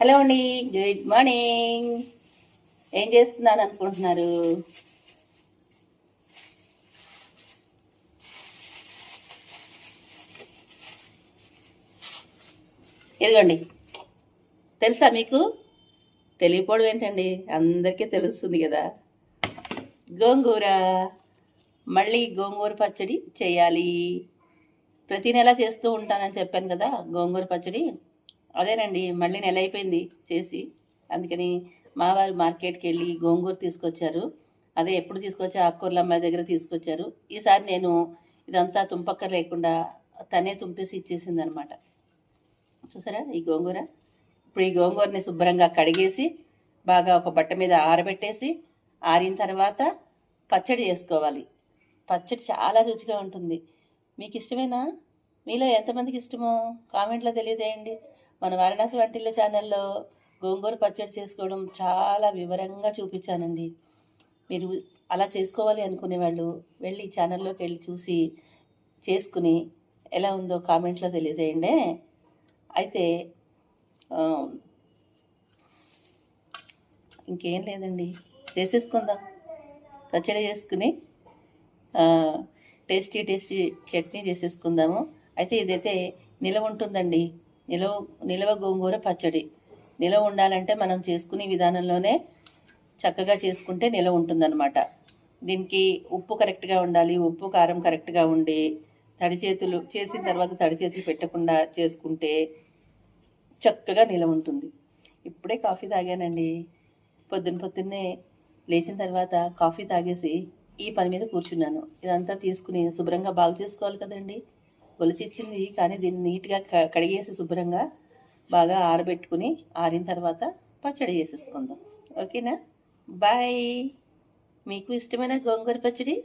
Hello అండి good morning. ఏం చేస్తున్నాను అనుకుంటున్నారు? ఇదిగోండి తెలుసా మీకు? తెలియపోవడం ఏంటండి? అందరికీ తెలుస్తుంది కదా. గోంగూర మళ్ళీ గోంగూర పచ్చడి చేయాలి. ప్రతి నెల చేస్తూ ఉంటానని చెప్పాను కదా గోంగూర పచ్చడి. అదేనండి మళ్ళీ నెల అయిపోయింది చేసి. అందుకని మా వారు మార్కెట్కి వెళ్ళి గోంగూర తీసుకొచ్చారు. అదే ఎప్పుడు తీసుకొచ్చా ఆకుకూరల అమ్మాయి దగ్గర తీసుకొచ్చారు. ఈసారి నేను ఇదంతా తుంపక్కర్ లేకుండా తనే తుంపేసి ఇచ్చేసింది అనమాట చూసారా ఈ గోంగూర? ఇప్పుడు ఈ గోంగూరని శుభ్రంగా కడిగేసి బాగా ఒక బట్ట మీద ఆరబెట్టేసి ఆరిన తర్వాత పచ్చడి చేసుకోవాలి. పచ్చడి చాలా రుచిగా ఉంటుంది. మీకు ఇష్టమేనా? మీలో ఎంతమందికి ఇష్టమో కామెంట్లో తెలియజేయండి. మన వారణాసి వంటిల్ల ఛానల్లో గోంగూర పచ్చడి చేసుకోవడం చాలా వివరంగా చూపించానండి. మీరు అలా చేసుకోవాలి అనుకునే వాళ్ళు వెళ్ళి ఛానల్లోకి వెళ్ళి చూసి చేసుకుని ఎలా ఉందో కామెంట్లో తెలియజేయండి. అయితే ఇంకేం లేదండి. చేసేసుకుందాం. పచ్చడి చేసుకుని టేస్టీ టేస్టీ చట్నీ చేసేసుకుందాము. అయితే ఇదైతే నిలవ ఉంటుందండి. నిలవ నిలవ గోంగూర పచ్చడి. నిలవ ఉండాలంటే మనం చేసుకునే విధానంలోనే చక్కగా చేసుకుంటే నిలవ ఉంటుందన్నమాట. దీనికి ఉప్పు కరెక్ట్గా ఉండాలి ఉప్పు కారం కరెక్ట్గా ఉండి తడి చేతులు చేసిన తర్వాత తడి చేతులు పెట్టకుండా చేసుకుంటే చక్కగా నిలవ ఉంటుంది. ఇప్పుడే కాఫీ తాగానండి. పొద్దున్న పొద్దున్నే లేచిన తర్వాత కాఫీ తాగేసి ఈ పని మీద కూర్చున్నాను. ఇదంతా తీసుకుని శుభ్రంగా బాగు చేసుకోవాలి కదండి. ఒలిచిచ్చింది కానీ దీన్ని నీట్గా క- కడిగేసి శుభ్రంగా బాగా ఆరబెట్టుకుని ఆరిన తర్వాత పచ్చడి చేసేసుకుందాం. ఓకేనా? బాయ్. మీకు ఇష్టమైన గోంగూర పచ్చడి?